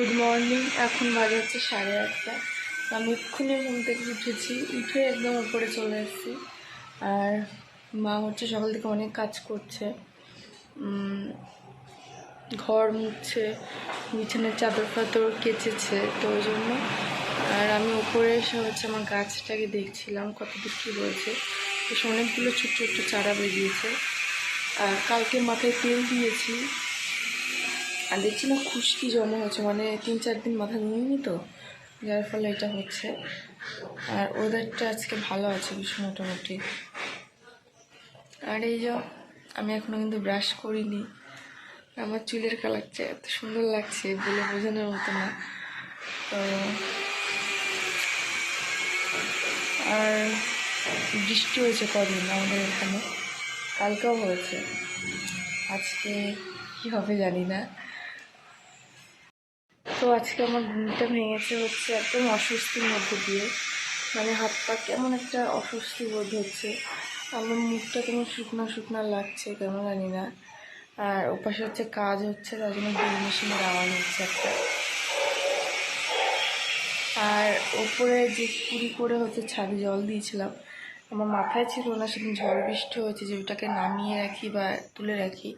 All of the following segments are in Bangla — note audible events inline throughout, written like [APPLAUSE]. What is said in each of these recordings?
গুড মর্নিং এখন বাজে হচ্ছে সাড়ে আটটা। আমি এক্ষুনি ঘুম থেকে উঠেছি। উঠে একদম উপরে চলে এসেছি। আর মা হচ্ছে সকাল থেকে অনেক কাজ করছে। ঘর মুছছে, বিছানার চাদর ফাদর কেচেছে, তো ওই জন্য। আর আমি উপরে এসে হচ্ছে আমার গাছটাকে দেখছিলাম কত দূর কী রয়েছে বেশ অনেকগুলো ছোট্ট ছোট্ট চারা বেরিয়েছে। আর কালকে মাথায় তেল দিয়েছি। আর দেখছি না খুশকি জমা হচ্ছে মানে তিন চার দিন মাথা নিইনি তো, যার ফলে এটা হচ্ছে। আর ওয়েদারটা আজকে ভালো আছে ভীষণ মোটামুটি। আর এই যে, আমি এখনও কিন্তু ব্রাশ করিনি। আমার চুলের কালারটা এত সুন্দর লাগছে, বলে বোঝানোর মতো না। তো, আর বৃষ্টি হয়েছে কদিন আমাদের এখানে, কালকেও হয়েছে। আজকে কি হবে জানি না। তো আজকে আমার ঘুমটা ভেঙেছে হচ্ছে একদম অস্বস্তির মধ্যে দিয়ে। মানে হাত পা কেমন একটা অস্বস্তি বোধ হচ্ছে। আমার মুখটা কেমন শুকনো শুকনো লাগছে কেমন জানি না। আর ওপাশে হচ্ছে কাজ হচ্ছে, তার জন্য ড্রিল মেশিনের আওয়াজ হচ্ছে একটা। আর ওপরে যে কুড়ি করে হচ্ছে ছাদে জল দিয়েছিলাম, আমার মাথায় ছিল না সেদিন ঝড় বৃষ্টি হয়েছে যে ওটাকে নামিয়ে রাখি বা তুলে রাখি।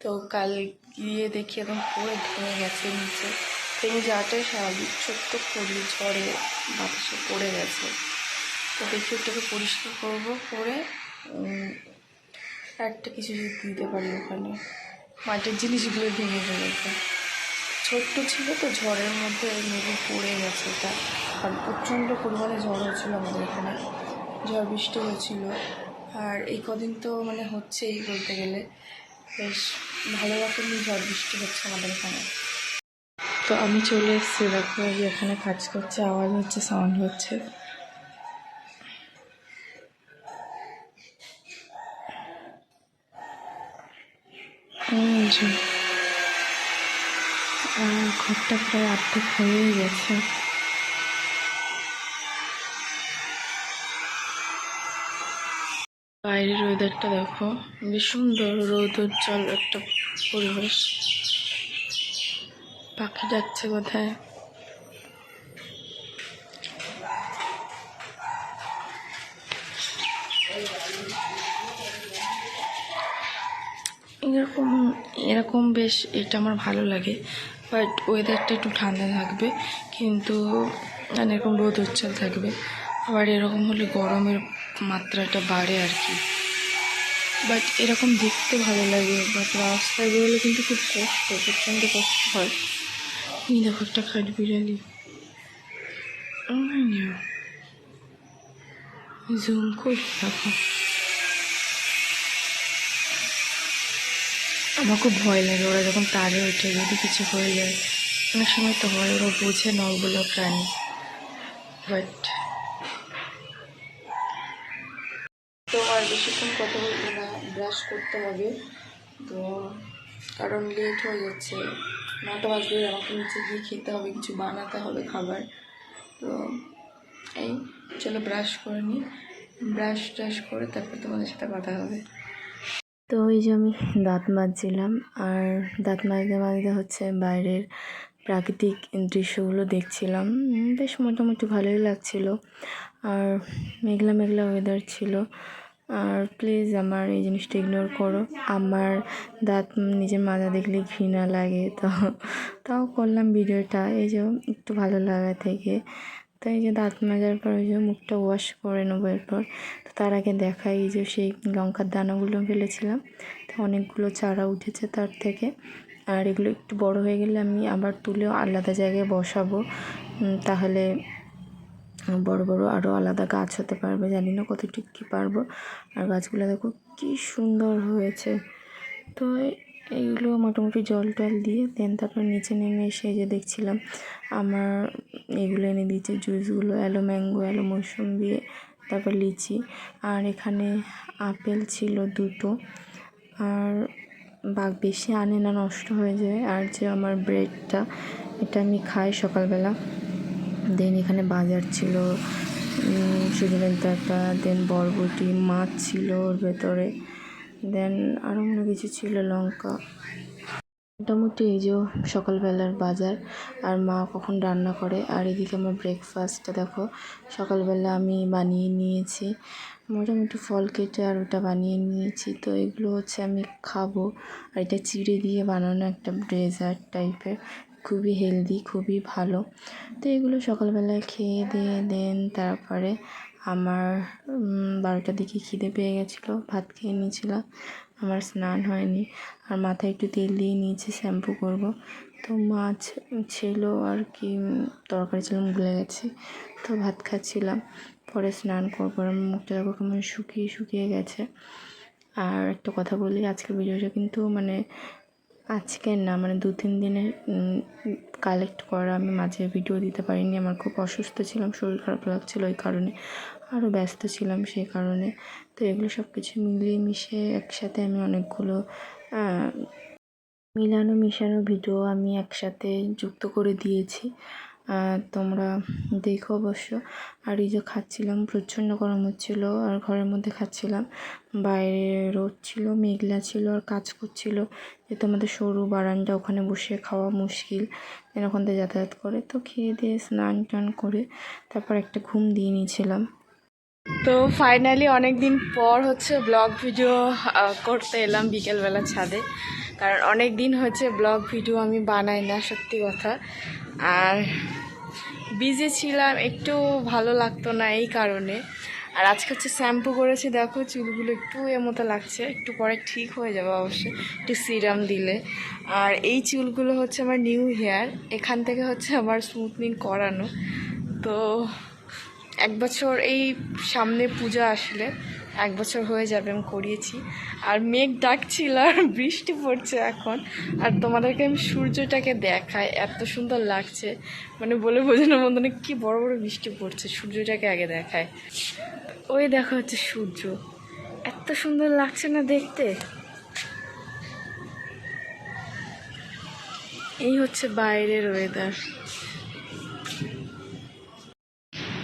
তো কাল গিয়ে দেখি একদম পুরো ভেঙে গেছে নিচে। ভেঙে যাওয়াটাই স্বাভাবিক ছোট্ট পড়লি ঝড়ে বাতাসে পড়ে গেছে। তো দেখি ওটাকে পরিষ্কার করব, করে একটা কিছু দিতে পারি ওখানে। মাটির জিনিসগুলো ভেঙে ফেলেছে। ছোট্ট ছিল তো, ঝড়ের মধ্যে মেবি পড়ে গেছে তা আর প্রচণ্ড পরিমাণে ঝড় হচ্ছিল আমাদের এখানে। ঝড় বৃষ্টি হয়েছিল। আর এই কদিন তো মানে হচ্ছেই বলতে গেলে। বেশ ভালো রকমই ঝড় বৃষ্টি হচ্ছে আমাদের এখানে। তো আমি চলে এসেছি, দেখো এখানে কাজ করছে, আওয়াজ হচ্ছে সাউন্ড হচ্ছে। ঘরটা প্রায় অর্ধেক হয়েই গেছে। বাইরের ওয়েদারটা দেখো, বেশ সুন্দর রোদ উজ্জ্বল একটা পরিবেশ। পাখি যাচ্ছে কোথায় এরকম এরকম বেশ এটা আমার ভালো লাগে বাট ওয়েদারটা একটু ঠান্ডা থাকবে, কিন্তু মানে এরকম রোদ উজ্জ্বল থাকবে। আবার এরকম হলে গরমের মাত্রাটা বাড়ে আর কি। বাট এরকম দেখতে ভালো লাগে বাট রাস্তায় বেরোলে কিন্তু খুব কষ্ট, প্রচণ্ড কষ্ট হয়। এই দেখো একটা খাট বিড়ালি। জুম করি দেখো আমার খুব ভয় লাগে, ওরা যখন তারে ওঠে, যদি কিছু হয়ে যায়। অনেক সময় তো হয়, ওরা বোঝে না ওগুলো প্রাণী। বাট তো আর বেশিক্ষণ কথা বলব না ব্রাশ করতে হবে। তো কারণ লেট হয়ে যাচ্ছে। নটা বাজবে, আমাকে নিচে গিয়ে খেতে হবে, কিছু বানাতে হবে খাবার। তো এই, চলো ব্রাশ করে নিই। ব্রাশ ট্রাশ করে তারপর তোমাদের সাথে কথা হবে। তো ওই যে আমি দাঁত মাজছিলাম, আর দাঁত মাজতে মাজতে হচ্ছে বাইরের প্রাকৃতিক দৃশ্যগুলো দেখছিলাম। বেশ মোটামুটি ভালোই লাগছিল। আর মেঘলা মেঘলা ওয়েদার ছিল। আর প্লিজ আমার এই জিনিসটা ইগনোর করো। আমার দাঁত নিজের মাজা দেখলে ঘৃণা লাগে, তো তাও করলাম ভিডিওটা। এই যে একটু ভালো লাগা থেকে। তো এই যে দাঁত মাজার পর ওই যে মুখটা ওয়াশ করে নেব এরপর। তো তার আগে দেখাই এই যে সেই লঙ্কার দানাগুলো ফেলেছিলাম। তো অনেকগুলো চারা উঠেছে তার থেকে। আর এগুলো একটু বড় হয়ে গেলে আমি আবার তুলেও আলাদা জায়গায় বসাবো। তাহলে বড় বড় আরও আলাদা গাছ হতে পারবে, জানি না কতটুকু কী পারব। আর গাছগুলো দেখো কী সুন্দর হয়েছে। তো এইগুলো মোটামুটি জল টল দিয়ে দেন তারপর নিচে নেমে এসে যে দেখছিলাম আমার এগুলো এনে দিয়েছে জুসগুলো, অ্যালো ম্যাঙ্গো, অ্যালো মৌসুম্বি, তারপর লিচি। আর এখানে আপেল ছিল দুটো। আর বাঘ বেশি আনে না, নষ্ট হয়ে যায়। আর যে আমার ব্রেডটা এটা আমি খাই সকালবেলা। দেন এখানে বাজার ছিল সুজনের ডাটা দেন বরবটি মাছ ছিল ওর ভেতরে, দেন আরও অন্য কিছু ছিল, লঙ্কা। মোটামুটি এই যে সকালবেলার বাজার, আর মা কখন রান্না করে, আর এদিকে আমার ব্রেকফাস্টটা দেখো, সকালবেলা আমি বানিয়ে নিয়েছি, মোটামুটি ফল কেটে আর ওটা বানিয়ে নিয়েছি, তো এগুলো হচ্ছে আমি খাব, আর এটা চিড়ে দিয়ে বানানো একটা ডেজার্ট টাইপের খুবই হেলদি খুবই ভালো। তো এগুলো সকালবেলায় খেয়ে দিয়ে দেন, তারপরে আমার বারোটার দিকে খিদে পেয়ে গেছিল, ভাত খেয়ে নিয়েছিলাম, আমার স্নান হয়নি। আর মাথায় একটু তেল দিয়ে নিয়েছি, শ্যাম্পু করব। তো মাছ ছিল আর কি, তরকারি ছিল, ভুলে গেছি। তো ভাত খাচ্ছিলাম, পরে স্নান করব। মুখটা দেখো কেমন শুকিয়ে শুকিয়ে গেছে। আর একটা কথা বলি, আজকের ভিডিওটা কিন্তু মানে আজকের না মানে দু তিন দিনে কালেক্ট করা, আমি মাঝে ভিডিও দিতে পারিনি, আমার খুব অসুস্থ ছিলাম, শরীর খারাপ লাগছিল ওই কারণে আরও ব্যস্ত ছিলাম সেই কারণে। তো এগুলো সব কিছু মিলিয়ে মিশে একসাথে আমি অনেকগুলো মিলানো মিশানো ভিডিও আমি একসাথে যুক্ত করে দিয়েছি। তোমরা দেখো অবশ্য। আর এই যে খাচ্ছিলাম, প্রচণ্ড গরম হচ্ছিল আর ঘরের মধ্যে খাচ্ছিলাম। বাইরে রোদ ছিল, মেঘলা ছিল আর কাজ করছিল। যেহেতু আমাদের সরু বারান্দা, ওখানে বসে খাওয়া মুশকিল। যেন ওখান থেকে যাতায়াত করে। তো খেয়ে দিয়ে স্নান টান করে তারপর একটা ঘুম দিয়ে নিয়েছিলাম। তো ফাইনালি অনেক দিন পর হচ্ছে ব্লগ ভিডিও করতে এলাম বিকেলবেলা ছাদে। কারণ অনেক দিন হচ্ছে ব্লগ ভিডিও আমি বানাই না, সত্যি কথা। আর বিজি ছিলাম, একটু ভালো লাগতো না এই কারণে। আর আজকে হচ্ছে শ্যাম্পু করেছি, দেখো চুলগুলো একটু এর মতো লাগছে, একটু পরে ঠিক হয়ে যাবে অবশ্যই একটু সিরাম দিলে। আর এই চুলগুলো হচ্ছে আমার নিউ হেয়ার এখান থেকে হচ্ছে আমার স্মুথনিং করানো। তো এক বছর এই সামনে পূজা আসলে এক বছর হয়ে যাবে, আমি করিয়েছি। আর মেঘ ডাকছিল, আর বৃষ্টি পড়ছে এখন। আর তোমাদেরকে আমি সূর্যটাকে দেখাই, এত সুন্দর লাগছে। মানে বলে বোঝানোর মতো না, কি বড় বড় বৃষ্টি পড়ছে, সূর্যটাকে আগে দেখায় ওই দেখা হচ্ছে সূর্য। এত সুন্দর লাগছে না দেখতে। এই হচ্ছে বাইরের ওয়েদার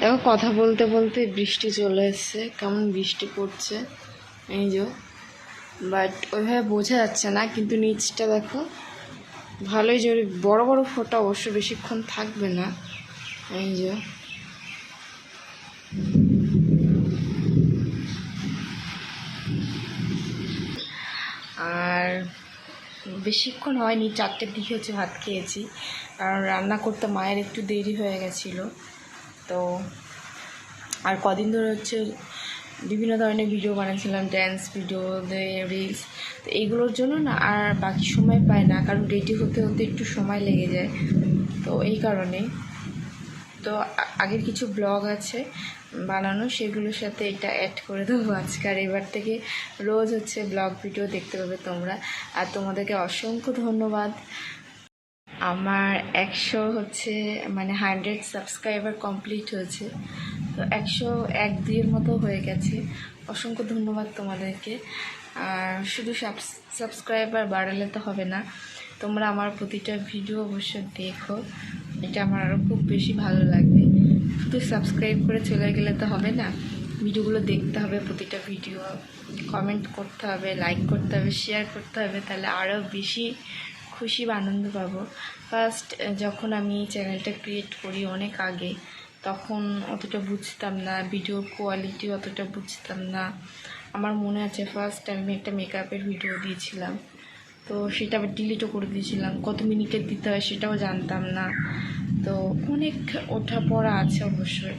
দেখো, কথা বলতে বলতে বৃষ্টি চলে এসছে। কেমন বৃষ্টি পড়ছে, এই যে। বাট ওইভাবে বোঝা যাচ্ছে না, কিন্তু নিচটা দেখো, ভালোই জোরে, বড় বড় ফোঁটা অবশ্য বেশিক্ষণ থাকবে না, এই যে। আর বেশিক্ষণ হয়নি, চারটের দিকে হচ্ছে ভাত খেয়েছি, কারণ রান্না করতে মায়ের একটু দেরি হয়ে গেছিল। তো আর কদিন ধরে হচ্ছে বিভিন্ন ধরনের ভিডিও বানাচ্ছিলাম ড্যান্স ভিডিও রিলস তো এইগুলোর জন্য না আর বাকি সময় পাই না, কারণ রেডি হতে হতে একটু সময় লেগে যায়, তো এই কারণেই তো আগের কিছু ব্লগ আছে বানানো, সেগুলোর সাথে এটা অ্যাড করে দেবো আজকে। আর এবার থেকে রোজ হচ্ছে ব্লগ ভিডিও দেখতে পাবে তোমরা। আর তোমাদেরকে অসংখ্য ধন্যবাদ। আমার একশো হচ্ছে মানে হান্ড্রেড সাবস্ক্রাইবার কমপ্লিট হয়েছে। তো একশো এক দুইয়ের মতো হয়ে গেছে। অসংখ্য ধন্যবাদ তোমাদেরকে। আর শুধু সাবস্ক্রাইবার বাড়ালে তো হবে না, তোমরা আমার প্রতিটা ভিডিও অবশ্যই দেখো। এটা আমার আরও খুব বেশি ভালো লাগবে। শুধু সাবস্ক্রাইব করে চলে গেলে তো হবে না, ভিডিওগুলো দেখতে হবে প্রতিটা ভিডিও কমেন্ট করতে হবে লাইক করতে হবে শেয়ার করতে হবে, তাহলে আরও বেশি খুশি বা আনন্দ পাবো। ফার্স্ট যখন আমি চ্যানেলটা ক্রিয়েট করি অনেক আগে, তখন অতটা বুঝতাম না ভিডিওর কোয়ালিটি অতটা বুঝতাম না। আমার মনে আছে ফার্স্ট আমি একটা মেকআপের ভিডিও দিয়েছিলাম। তো সেটা আবার ডিলিটও করে দিয়েছিলাম। কত মিনিটের দিতে হয় সেটাও জানতাম না। তো অনেক ওঠা পড়া আছে অবশ্যই।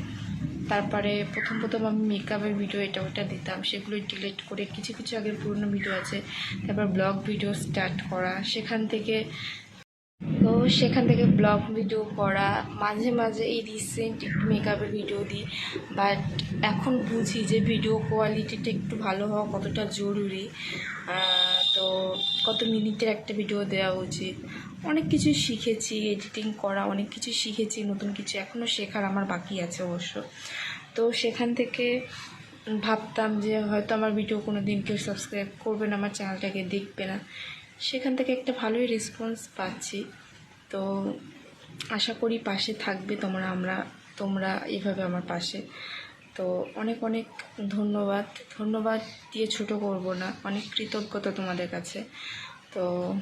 তারপরে প্রথম প্রথম আমি মেকআপের ভিডিও এটা ওটা দিতাম সেগুলো ডিলিট করে কিছু কিছু আগের পুরনো ভিডিও আছে, তারপর ব্লগ ভিডিও স্টার্ট করা, সেখান থেকে তো সেখান থেকে ব্লগ ভিডিও করা, মাঝে মাঝে এই রিসেন্ট একটু মেকআপের ভিডিও দিই বাট এখন বুঝি যে ভিডিও কোয়ালিটিটা একটু ভালো হওয়া কতটা জরুরি তো কত মিনিটের একটা ভিডিও দেওয়া উচিত। অনেক কিছু শিখেছি এডিটিং করা, অনেক কিছু শিখেছি, নতুন কিছু এখনও শেখার আমার বাকি আছে অবশ্য। তো সেখান থেকে ভাবতাম যে হয়তো আমার ভিডিও কোনো দিন কেউ সাবস্ক্রাইব করবে না, আমার চ্যানেলটাকে দেখবে না। সেখান থেকে একটা ভালোই রেসপন্স পাচ্ছি। তো আশা করি পাশে থাকবে তোমরা, আমরা, তোমরা এভাবে আমার পাশে। তো অনেক অনেক ধন্যবাদ। ধন্যবাদ দিয়ে ছোট করব না, অনেক কৃতজ্ঞতা তোমাদের কাছে। তো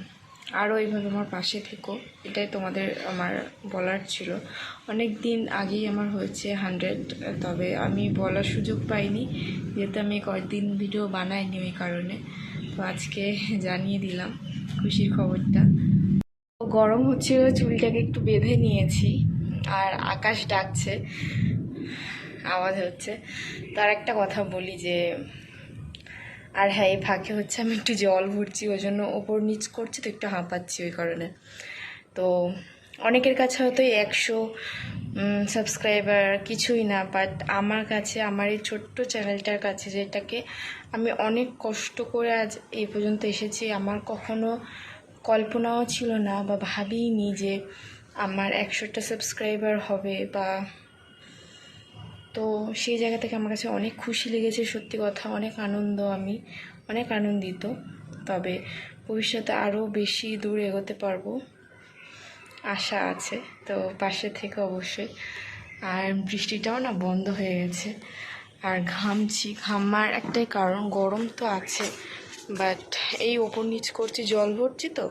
আরও এইভাবে আমার পাশে থেকো। এটাই তোমাদের আমার বলার ছিল। অনেক দিন আগেই আমার হয়েছে হান্ড্রেড, তবে আমি বলার সুযোগ পাইনি। যেহেতু আমি কয়েকদিন ভিডিও বানাইনি ওই কারণে। তো আজকে জানিয়ে দিলাম খুশির খবরটা। গরম হচ্ছিল চুলটাকে একটু বেঁধে নিয়েছি। আর আকাশ ডাকছে, আওয়াজ হচ্ছে। তার একটা কথা বলি যে আর হ্যাঁ এই ফাঁকে হচ্ছে আমি একটু জল ভরছি, ওই জন্য ওপর নিচ করছি, তো একটু হাঁপাচ্ছি ওই কারণে। তো অনেকের কাছে হয়তো একশো সাবস্ক্রাইবার কিছুই না বাট আমার কাছে, আমার এই ছোট্ট চ্যানেলটার কাছে যেটাকে আমি অনেক কষ্ট করে আজ এই পর্যন্ত এসেছি, আমার কখনো কল্পনাও ছিল না বা ভাবিনি যে আমার একশোটা সাবস্ক্রাইবার হবে বা তো সেই জায়গা থেকে আমার কাছে অনেক খুশি লেগেছে, সত্যি কথা। অনেক আনন্দ আমি, অনেক আনন্দিত। তবে ভবিষ্যতে আরও বেশি দূর এগোতে পারব, আশা আছে। তো পাশে থেকে অবশ্যই। আর বৃষ্টিটাও না বন্ধ হয়ে গেছে। আর ঘামছি, ঘামার একটাই কারণ, গরম তো আছে। বাট এই ওপর নিচ করছি, জল ভরছি তো।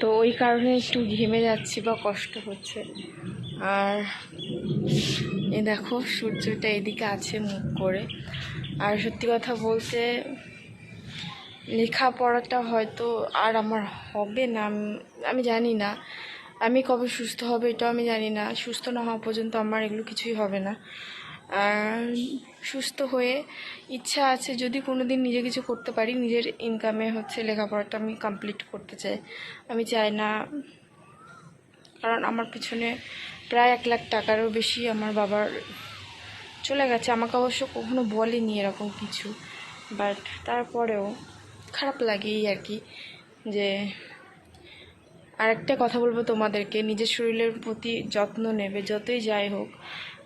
তো ওই কারণে একটু ঘেমে যাচ্ছি বা কষ্ট হচ্ছে। আর এ দেখো, সূর্যটা এদিকে আছে মুখ করে। আর সত্যি কথা বলতে, লেখাপড়াটা হয়তো আর আমার হবে না, আমি জানি না। আমি কবে সুস্থ হবে এটাও আমি জানি না। সুস্থ না হওয়া পর্যন্ত আমার এগুলো কিছুই হবে না। আর সুস্থ হয়ে ইচ্ছা আছে, যদি কোনো দিন নিজে কিছু করতে পারি, নিজের ইনকামে হচ্ছে লেখাপড়াটা আমি কমপ্লিট করতে চাই। আমি চাই না কারণ আমার পিছনে প্রায় এক লাখ টাকারও বেশি আমার বাবার চলে গেছে। আমাকে অবশ্য কখনো বলেনি এরকম কিছু বাট তারপরেও খারাপ লাগে এই আর কি যে আর একটা কথা বলব তোমাদেরকে। নিজের শরীরের প্রতি যত্ন নেবে, যতই যাই হোক।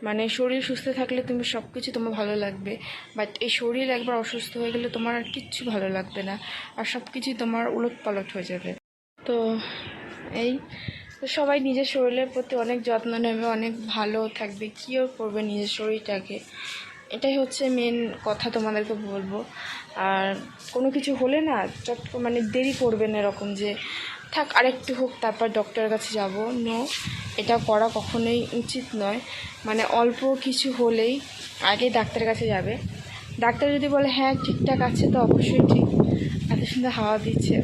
মানে শরীর সুস্থ থাকলে তুমি সব কিছু তোমার ভালো লাগবে বাট এই শরীর একবার অসুস্থ হয়ে গেলে তোমার আর কিচ্ছু ভালো লাগবে না, আর সব কিছুই তোমার উলট পালট হয়ে যাবে। তো এই তো সবাই নিজের শরীরের প্রতি অনেক যত্ন নেবে, অনেক ভালো থাকবে। কিও করবে নিজের শরীরটাকে? এটাই হচ্ছে মেন কথা তোমাদেরকে বলব। আর কোনো কিছু হলে না চট মানে দেরি করবে না এরকম যে, থাক, আরেকটু হোক, তারপর ডক্টরের কাছে যাব। নো এটা করা কখনোই উচিত নয়। মানে অল্প কিছু হলেই আগে ডাক্তারের কাছে যাবে। ডাক্তার যদি বলে হ্যাঁ ঠিকঠাক আছে তো, অবশ্যই ঠিক। এত সুন্দর হাওয়া দিচ্ছে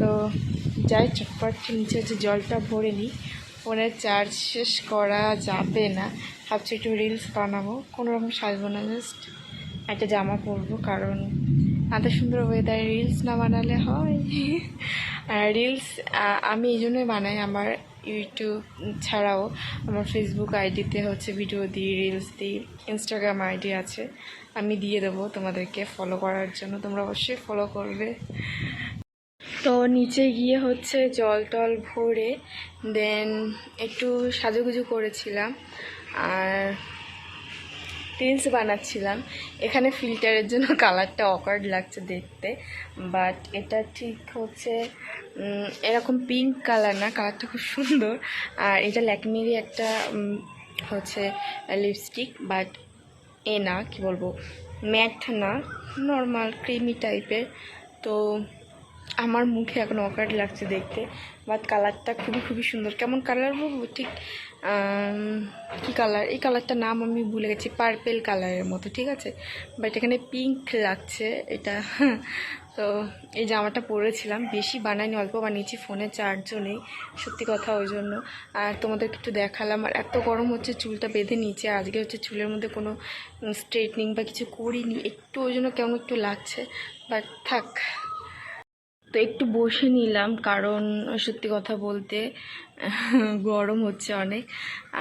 তো যাই, চটপট নিচে হচ্ছে জলটা ভরে নিই। ফোনের চার্জ শেষ করা যাবে না। ভাবছি একটু রিলস বানাবো। কোনো রকম সাজবো না জাস্ট একটা জামা পরবো, কারণ এত সুন্দর ওয়েদারে রিলস না বানালে হয়। রিলস আমি এই জন্যই বানাই আমার ইউটিউব ছাড়াও। আমার ফেসবুক আইডিতে হচ্ছে ভিডিও দিই রিলস দিই ইনস্টাগ্রাম আইডি আছে। আমি দিয়ে দেবো তোমাদেরকে ফলো করার জন্য। তোমরা অবশ্যই ফলো করবে। তো নিচে গিয়ে হচ্ছে জল টল ভরে দেন একটু সাজুগুজু করেছিলাম আর রিলস বানাচ্ছিলাম। এখানে ফিল্টারের জন্য [LAUGHS] কালারটা অকার্ড লাগছে দেখতে বাট এটা ঠিক হচ্ছে এরকম পিঙ্ক কালার না কালারটা খুব সুন্দর। আর এটা ল্যাকমিরই একটা হচ্ছে লিপস্টিক বাট এ না, কি বলব ম্যাট না নর্মাল ক্রিমি টাইপের তো আমার মুখে এখন অকার্ড লাগছে দেখতে বাট কালারটা খুবই খুবই সুন্দর। কেমন কালার বলব? ঠিক কি কালার এই কালারটার নাম আমি ভুলে গেছি পার্পেল কালারের মতো, ঠিক আছে? বাট এখানে পিঙ্ক লাগছে, এটা তো এই জামাটা পরেছিলাম, বেশি বানাইনি, অল্প বানিয়েছি ফোনে চার্জও নেই, সত্যি কথা ওই জন্য। আর তোমাদেরকে একটু দেখালাম, আর এত গরম হচ্ছে, চুলটা বেঁধে নিয়েছে আজকে হচ্ছে চুলের মধ্যে কোনো স্ট্রেটনিং বা কিছু করিনি, একটু ওই জন্য কেমন একটু লাগছে বাট থাক। তো একটু বসে নিলাম, কারণ সত্যি কথা বলতে গরম হচ্ছে অনেক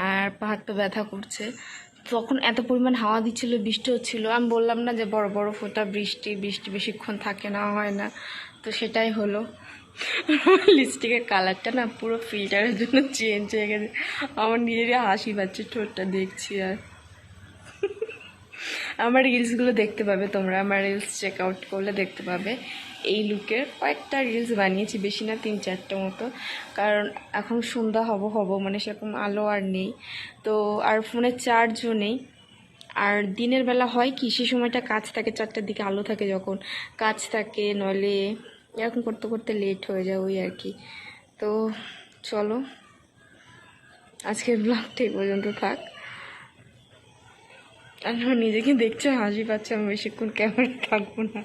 আর পা হাত পা ব্যথা করছে। তখন এত পরিমাণ হাওয়া দিচ্ছিল, বৃষ্টি হচ্ছিল, আমি বললাম না যে বড় বড় ফোঁটা বৃষ্টি বৃষ্টি বেশিক্ষণ থাকে না, হয় না। তো সেটাই হলো। লিপস্টিকের কালারটা না পুরো ফিল্টারের জন্য চেঞ্জ হয়ে গেছে। আমার নিজেরই হাসি পাচ্ছে, ঠোঁটটা দেখছি আর। আমার রিলসগুলো দেখতে পাবে তোমরা। আমার রিলস চেক আউট করলে দেখতে পাবে। এই লুকের কয়েকটা রিলস বানিয়েছি, বেশি না তিন চারটে মতো। কারণ এখন সন্ধ্যা হব হব মানে সেরকম আলো আর নেই। তো আর ফোনে চার্জও নেই। আর দিনের বেলা হয় কি, সে সময়টা কাজ থাকে, চারটার দিকে আলো থাকে যখন। কাজ থাকে, নইলে এরকম করতে করতে লেট হয়ে যায় ওই আর কি। তো চলো, আজকের ব্লগটা এই পর্যন্ত থাক। আর নিজেকে দেখছে হাসি পাচ্ছে, আমি বেশিক্ষণ ক্যামেরা থাকব না।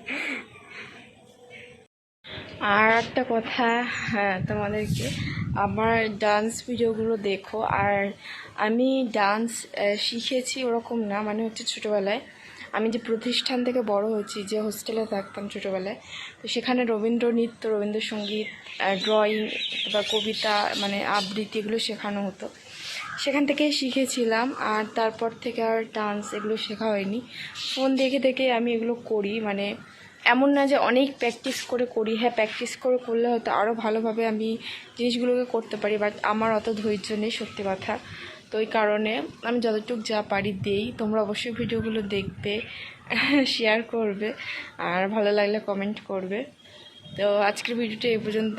আর একটা কথা হ্যাঁ তোমাদেরকে, আমার ডান্স ভিডিওগুলো দেখো, আর আমি ডান্স শিখেছি ওরকম না মানে হচ্ছে ছোটোবেলায়। আমি যে প্রতিষ্ঠান থেকে বড় হয়েছি, যে হোস্টেলে থাকতাম ছোটোবেলায়, তো সেখানে রবীন্দ্র নৃত্য, রবীন্দ্রসঙ্গীত ড্রয়িং বা কবিতা মানে আবৃত্তি এগুলো শেখানো হতো। সেখান থেকেই শিখেছিলাম, আর তারপর থেকে আর ডান্স এগুলো শেখা হয়নি। ফোন দেখে দেখে আমি এগুলো করি মানে এমন না যে অনেক প্র্যাকটিস করে করি। হ্যাঁ প্র্যাকটিস করে করলে হয়তো আরও ভালোভাবে আমি জিনিসগুলোকে করতে পারি বাট আমার অত ধৈর্য নেই, সত্যি কথা। তো ওই কারণে আমি যতটুকু যা পারি দেই। তোমরা অবশ্যই ভিডিওগুলো দেখবে [LAUGHS] শেয়ার করবে, আর ভালো লাগলে কমেন্ট করবে। তো আজকের ভিডিওটা এই পর্যন্ত।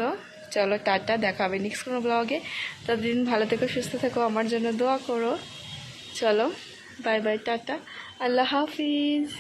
চলো টাটা, দেখা হবে নেক্সট কোনো ব্লগে ততদিন ভালো থেকো, সুস্থ থেকো, আমার জন্য দোয়া করো। চলো বাই বাই টাটা। আল্লাহ হাফিজ।